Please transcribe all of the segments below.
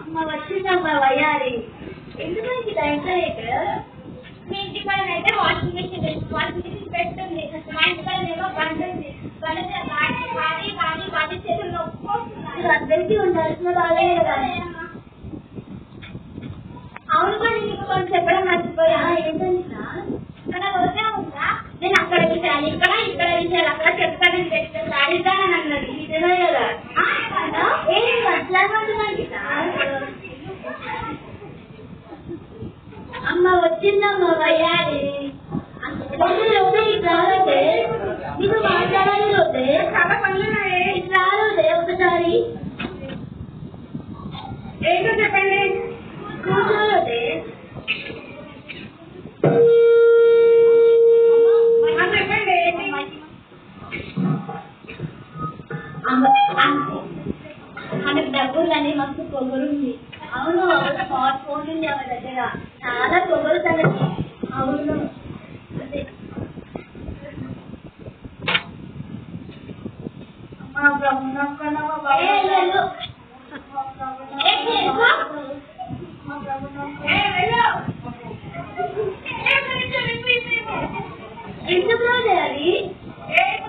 అమ్మ వచ్చిందమ్మా వయ్యారి ఎందుకు నీకు మీ ఇంటి పైన అయితే వాషింగ్ మెషిన్ వాషింగ్ మెషిన్ పెట్టుంది మా ఇంటి పైన ఏమో బండి మీద వాడి వాడి వాడి వాడి చేతులు అందరికీ ఉండాల్సిన కదా. అవును కానీ నీకు కొంచెం చెప్పడం మర్చిపోయా ఏంటంటే అక్కడ వదిలే ఉందా నేను అక్కడ విషయాలు ఇక్కడ ఇక్కడ విషయాలు అక్కడ చెప్తానని చెప్తాను అడిగానని అన్నది నిజమే కదా ఆ, ఏమన్నా? ఏ మాట్లాడమంటున్నాను అమ్మ వచ్చిందమ్మ వయ్యారి రోజు రోజు ఇట్లా రాదే నీకు మాట్లాడాలి రోజే చాలా పనులు ఉన్నాయి ఇట్లా రాదే ఒకసారి ఏంటో చెప్పండి? మనకు డబ్బులని మస్తు పొగరుంది అవును స్మార్ట్ ఫోన్ ఉంది ఆమె దగ్గర. చాలా పొగరు తనకి అవును. అదే. అమ్మ ఎందుకు రాదే అది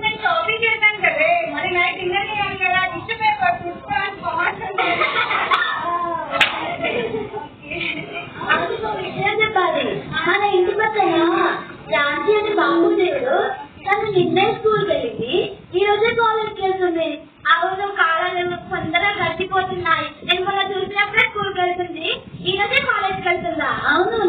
నేను షాపింగ్ చేశాను కదే మరి నైట్ డిన్నర్ చేయాలి కదా టిష్యూ పేపర్ చూసుకోవడానికి అందుకు విషయం చెప్పాలి మన ఇంటి పక్కన రాజీ అని బాగుండేడు తను నిన్నే స్కూల్కి వెళ్ళింది ఈ రోజే కాలేజ్కి వెళ్తుంది. అవును కాలాలు తొందరగా గడిచిపోతున్నాయి. నేను మొన్న చూసినప్పుడే స్కూల్కి వెళ్తుంది. ఈ రోజే కాలేజ్కి వెళ్తుందా? అవును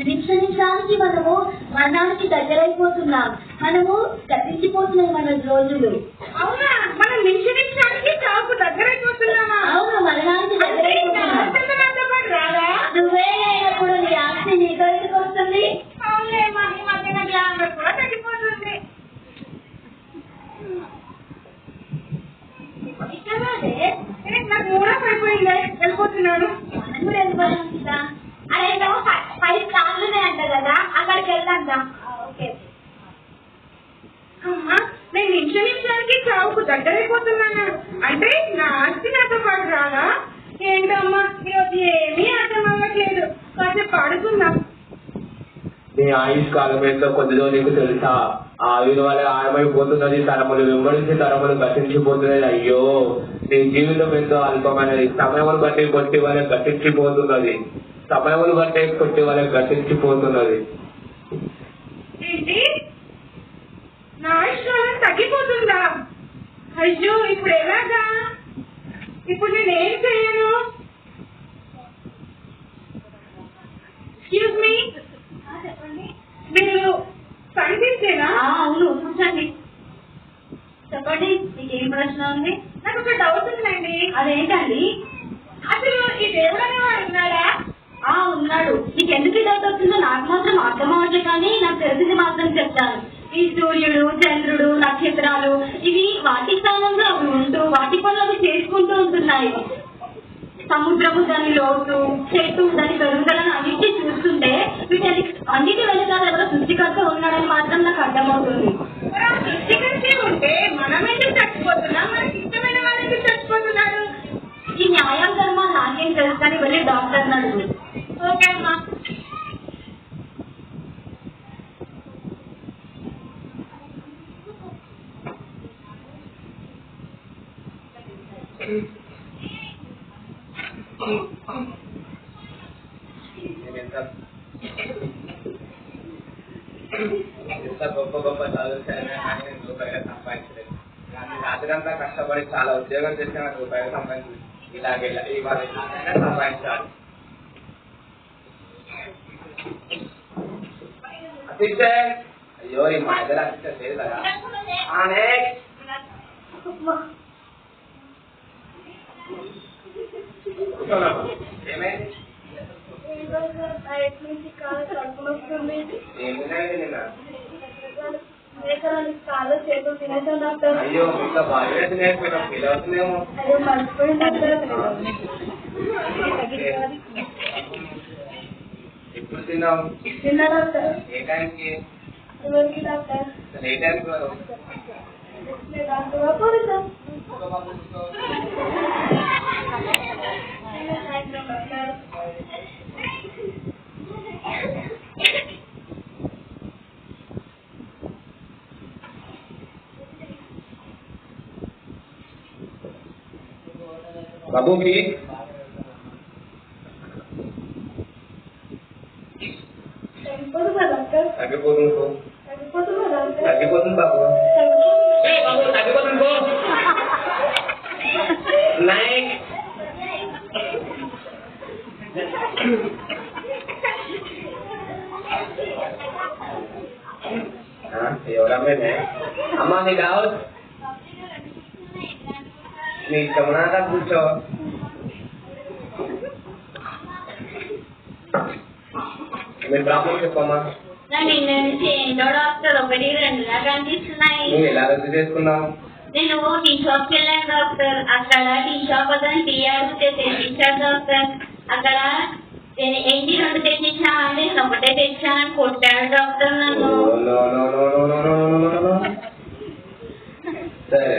నిమిష నిమిషానికి మనము మరణానికి దగ్గరైపోతున్నాం. మనము గతించిపోతున్నాం మన రోజులు. అవునా? మనం నిమిష నిమిషానికి చావుకు దగ్గరైపోతున్నామా? అవును మరణానికి దగ్గరైపోతున్నాం. రాదా నువ్వే లేనప్పుడు నీ ఆస్తి నీ దగ్గరికి వస్తుంది అవునులే మా ఈ మధ్యన గ్లామర్ కూడా తగ్గిపోతుంది ఇష్టమాదే ఏ, నాకు మూడా పడిపోయిందే వెళ్ళిపోతున్నాను వెళ్ళిపోదాం కదా అరే ఫైవ్ స్టార్లు ఉన్నాయంట కదా అక్కడికి ఓకే. అమ్మా నేను నిమిష నిమిషానికి చావుకు దగ్గరైపోతున్నాను? అంటే నా ఆస్తి నాతో పాటు రాదా ఏంటమ్మా ఈరోజు ఏమీ అర్థం అవ్వట్లేదు. కాసేపు పాడుకుందాం నీ ఆయుష్ కాలం ఎంతో కొద్దిదో నీకు తెలుసా? ఆయుధ వల్ల ఆయమైపోతున్నది తరములు వెంబడించి తరములు గతించిపోతున్నది. అయ్యో నీ జీవితం ఎంతో అల్పమైనది. సమయములు బట్టి కొట్టి వల్ల గతించిపోతున్నది. సమయములు బట్టి కొట్టి వల్ల గతించిపోతున్నది. తగ్గిపోతుందా? అయ్యో ఇప్పుడు ఎలాగా? ఇప్పుడు నేను ఏం చేయను? ఎక్స్క్యూజ్ మీ మీరు సైంటిస్టేనా ఆ, అవును కూర్చోండి చెప్పండి నీకేం ప్రశ్న ఉంది. నాకు ఒక డౌట్ ఉందండి. అదేంటండి? అసలు ఈ దేవుడు అనేవాడు ఉన్నాడా? ఆ ఉన్నాడు. నీకు ఎందుకు డౌట్ వస్తుందో నాకు మాత్రం అర్థం కానీ నాకు తెలిసింది మాత్రం చెప్తాను. ఈ సూర్యుడు చంద్రుడు నక్షత్రాలు ఇవి వాటి స్థానంలో అవి ఉంటూ వాటి పనులు అవి చేసుకుంటూ ఉంటున్నాయి. సముద్రము దాని లోటు చెట్టు దాని పెరుగుదలను అన్నిటి చూస్తుంటే వీటి అన్నిటి వెనకాల ఎవరో సృష్టికర్త ఉన్నాడని మాత్రం నాకు అర్థమవుతుంది. ఉంటే మనం ఎందుకు చచ్చిపోతున్నాం? మనకి ఇష్టమైన వాళ్ళు ఎందుకు చచ్చిపోతున్నారు? ఈ న్యాయం ధర్మ నాకేం తెలుసు కానీ వెళ్ళి డాక్టర్ అడుగు ఓకే అమ్మా నేను ఎంత ఎంత గొప్ప గొప్ప చదువు చదివినా కానీ నేను రూపాయలు సంపాదించలేదు కానీ రాత్రంతా కష్టపడి చాలా ఉద్యోగం చేసిన నాకు రూపాయలు సంపాదించలేదు ఇలాగే ఇలా ఇవాళ ఇలాగైనా సంపాదించాలి. అసిస్టెంట్ అయ్యో ఈ మా ఇద్దరు అసిస్టెంట్ లేదు కదా. ఏమైంది ఏమున్నాయండి నిన్న? అయ్యో ఇంకా బాగా నేర్పిన ఫీల్ అవుతుందేమో ఎప్పుడు తిన్నావు ఏ టైంకి అసలు ఏ టైంకి వరకు? బాబు và bố thí Tapi potongku. Tapi potongku. Tapi potongku. Eh, kamu tapi potongku. Naik. Ah, ya orang mana? Amal ni Daud. మీ గమనాక కూర్చో. మీ ప్రాబ్లం చెప్పమ్మా. నువ్వు ఎలా రద్దు చేసుకున్నావు? నేను టీ షాప్ వెళ్ళాను డాక్టర్. అక్కడ టీ షాప్ అతను టీ అడిగితే తెచ్చిచ్చాడు డాక్టర్. అక్కడ నేను ఏంటి సరే.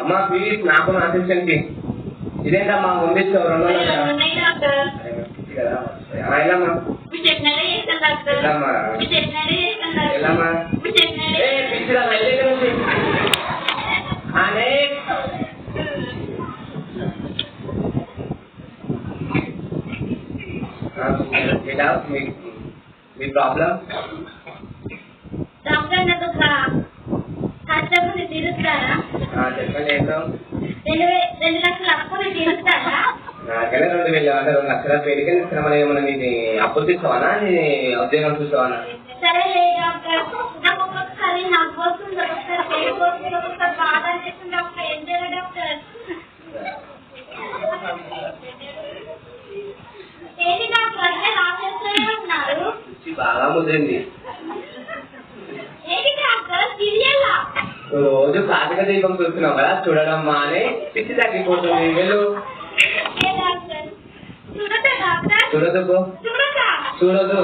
అమ్మా ప్లీజ్ నాకు ఆశించండి ఇదేంటమ్మా పంపించవరమ్మా మీ ప్రాబ్లం ఏంటో రెండు వే- రెండు లక్షల అప్పులు తీరుస్తారా నాకైనా రెండు వేలు అంటే రెండు లక్షల పేరుకే ఇస్తున్నామని ఏమన్నా నీది అప్పులు తీసుకోవాలా? నీ ఉద్యోగం చూసుకోవాలా? సరే నాకు ఒక్కొక్కసారి నవ్వు వస్తుంది ఒక్కొక్కసారి ఏడుపు వస్తుంది ఒక్కొక్కసారి బాధ అనిపిస్తుంది డాక్టర్ ఏం చేయాలి డాక్టర్ ఏంటి డాక్టర్ అంటే రాసేస్తూనే ఉన్నారు? పిచ్చి బాగా ముదిరింది. రోజు పాతిక దీపం చూస్తున్నావు కదా చూడడం మానే పిచ్చి తగ్గిపోతుంది. వెళ్ళు. చూడదు చూడదు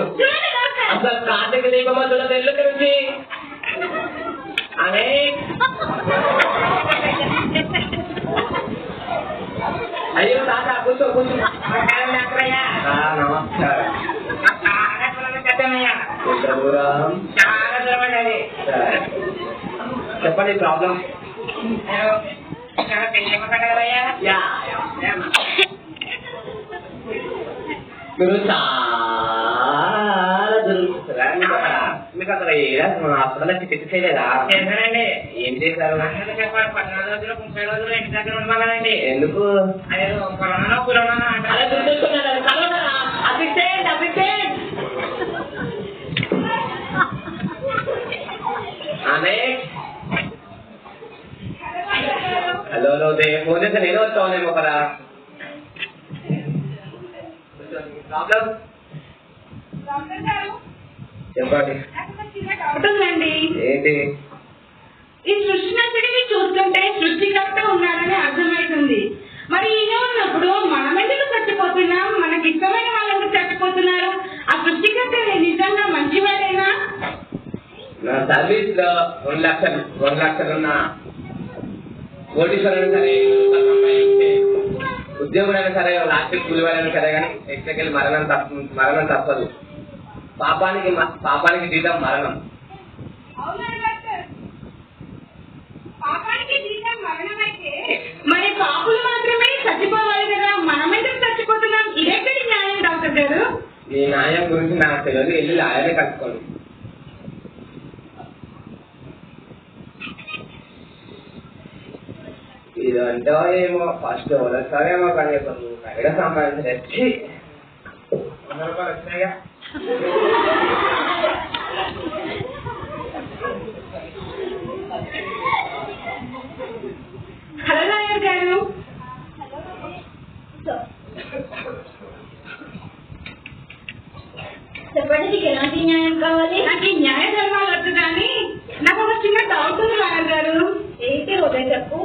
అసలు కార్తీక దీపం చూడదు ఎల్లు గురించి అనే. అయ్యో తాత కూర్చో కూర్చో. నమస్కారం. చాలా దూరం చాలా చెప్పండి ప్రాబ్లం. మీరు చాలా దొరుకుతారా మీకు అసలు హాస్పిటల్కి ఫిక్స్ చేయలేదా? చేశానండి. ఏం చేశారు? చెప్పాలి పద్నాలుగు రోజులు ముప్పై రోజులు ఇంటి దగ్గర ఉండమన్నానండి. ఎందుకు? అదే కరోనా కరోనా అనే హలో దే ఫోన్ చేస్తే నేను వస్తానేమో కదా చెప్పండి ఏంటి ఈ సృష్టినంతటిని చూస్తుంటే సృష్టికర్త ఉన్నాడని అర్థమవుతుంది. మరి ఈయన ఉన్నప్పుడు మనం ఎందుకు చచ్చిపోతున్నాం మనకి ఇష్టమైన వాళ్ళు ఎందుకు చచ్చిపోతున్నారు. ఆ సృష్టికర్త నిజంగా మంచివాడేనా? నా సర్వీస్లో రెండు లక్షలు రెండు లక్షలున్న. కోటీశ్వరుడు సరే సంపాదించే ఉద్యోగులైనా సరే రాత్రి కూలివారైనా సరే కానీ ఎక్కడికి మరణం తప్ప మరణం తప్పదు. పాపానికి పాపానికి జీతం మరణం. అవునా డాక్టర్ పాపానికి జీతం మరణమైతే మరి పాపులు మాత్రమే చచ్చిపోవాలి కదా మనం ఎందుకు చచ్చిపోతున్నాం? ఇదెక్కడి న్యాయం డాక్టర్ గారు. ఈ న్యాయం గురించి నాకు తెలియదు వెళ్ళి లాయరే కట్టుకోండి ఇదంటే ఏమో ఫస్ట్ వస్తారేమో కానీ ఇప్పుడు నువ్వు కరెక్ట్గా సంపాదించలేదు వంద రూపాయలు వచ్చినాయిగా హలో లాయర్ గారు చెప్పండి నీకు ఎలాంటి న్యాయం కావాలి నాకు ఈ న్యాయ ధర్మాలు వద్దు కానీ నాకు ఒక చిన్న డౌట్ ఉంది లాయర్ గారు ఏంటి ఉదయం చెప్పు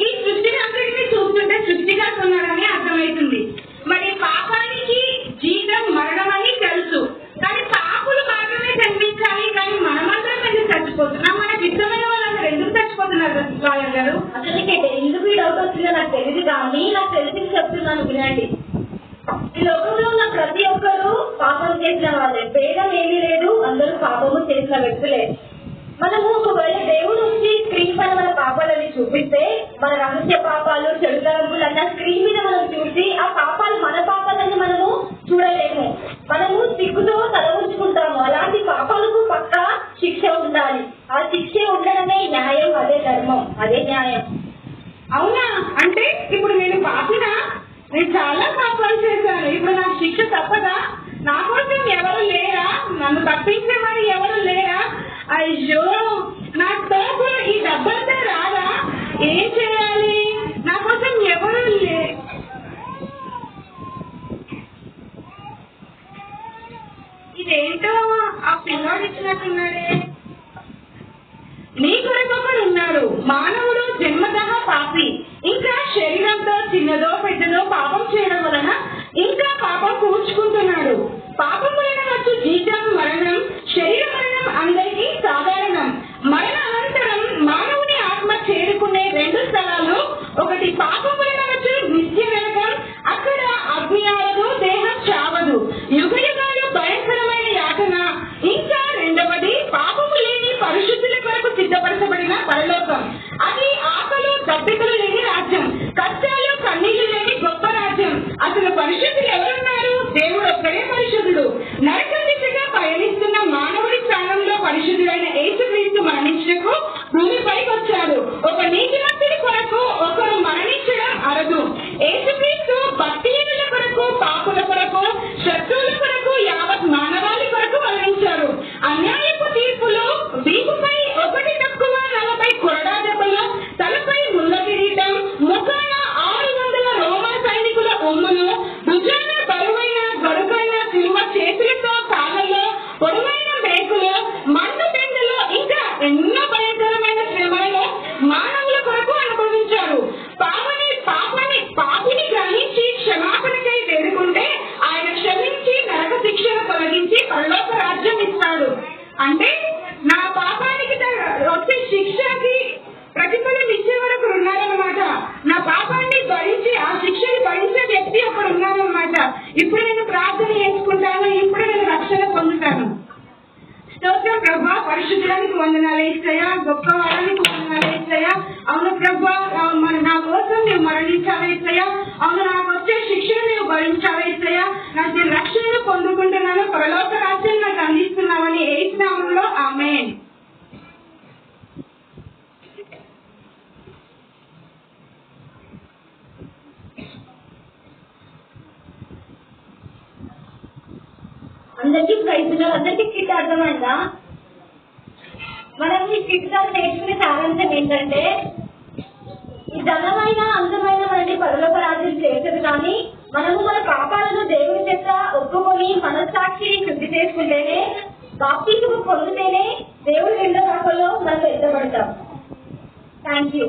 ఈ సృష్టిని అంతటిని చూస్తుంటే సృష్టిగా కొన్నాడని అర్థమవుతుంది. మరి పాపానికి జీవితం మరణం అని తెలుసు. కానీ పాపులు మాత్రమే కనిపించాలి కానీ మనమందరం ఎందుకు చచ్చిపోతున్నాం. మనకి ఇష్టమైన వాళ్ళందరూ ఎందుకు చచ్చిపోతున్నారు బాలన్ అసలు ఎందుకు ఈ డౌట్ వచ్చిందో నాకు తెలియదు కానీ నాకు తెలిసి చెప్తున్నాను వినండి. ఈ లోకంలో ఉన్న ప్రతి ఒక్కరూ పాపం చేసిన వాళ్ళే. భేదం ఏమీ లేదు అందరూ పాపము చేసిన వ్యక్తులే. మనము ఒకవేళ దేవుడు వచ్చి స్క్రీన్ పైన మన పాపాలని చూపిస్తే మన రహస్య పాపాలు చెడు తలంపులు అన్న స్క్రీన్ మీద మనం చూసి ఆ పాపాలు మన పాపాలని మనము చూడలేము. మనము సిగ్గుతో తల ఉంచుకుంటాము అలాంటి పాపాలకు పక్క శిక్ష ఉండాలి. ఆ శిక్ష ఉండడమే న్యాయం అదే ధర్మం అదే న్యాయం. అవునా? అంటే ఇప్పుడు నేను పాపిన నేను చాలా పాపాలు చేశాను. ఇప్పుడు నాకు శిక్ష తప్పదా? నా కోసం ఎవరు లేరా? నన్ను తప్పించేవారు ఎవరు లేరా? అయ్యో నా తోపు ఈ డబ్బంతా రాదా? ఏం చేయాలి? నా కోసం ఎవరు లే? ఇదేంటో ఆ పిల్లోడు ఇచ్చినట్టున్నాడే. నీ కొరకొకడు ఉన్నాడు. మానవుడు జన్మతః పాపి. ఇంకా శరీరంతో చిన్నదో పెద్దదో పాపం చేయడం వలన ఇంకా పాపం కూర్చుకుంటున్నాడు పాపం వలన వచ్చు జీతం మరణం శరీర మరణం అందరికీ సాధారణం మరణ అనంతరం మానవుని ఆత్మ చేరుకునే రెండు స్థలాలు ఒకటి పాపం ప్రభా పరిశుద్ధానికి వందనాలు గొప్ప వారానికి వందనాలు అవును ప్రభా నా కోసం నువ్వు మరణించావే అవును నాకు వచ్చే శిక్షను నువ్వు భరించావే ఇస్తాయా నాకు నేను రక్షణను పొందుకుంటున్నాను పరలోక రాజ్యం నాకు అందిస్తున్నామని ఏ నామంలో ఆమె అందరికీ ప్రైజులు అందరికీ కిట్ అర్థమైందా? మనం ఈ కిట్ నేర్చుకునే సారాంశం ఏంటంటే ఈ ధనమైన అందమైన మనని పరలోక రాజ్యం చేసేది కానీ మనము మన పాపాలను దేవుని చేత ఒప్పుకొని మనస్సాక్షిని శుద్ధి చేసుకుంటేనే బాప్తిజం పొందితేనే దేవుడి ఇళ్ళ రాకల్లో మనం ఎత్తబడతాం. Thank you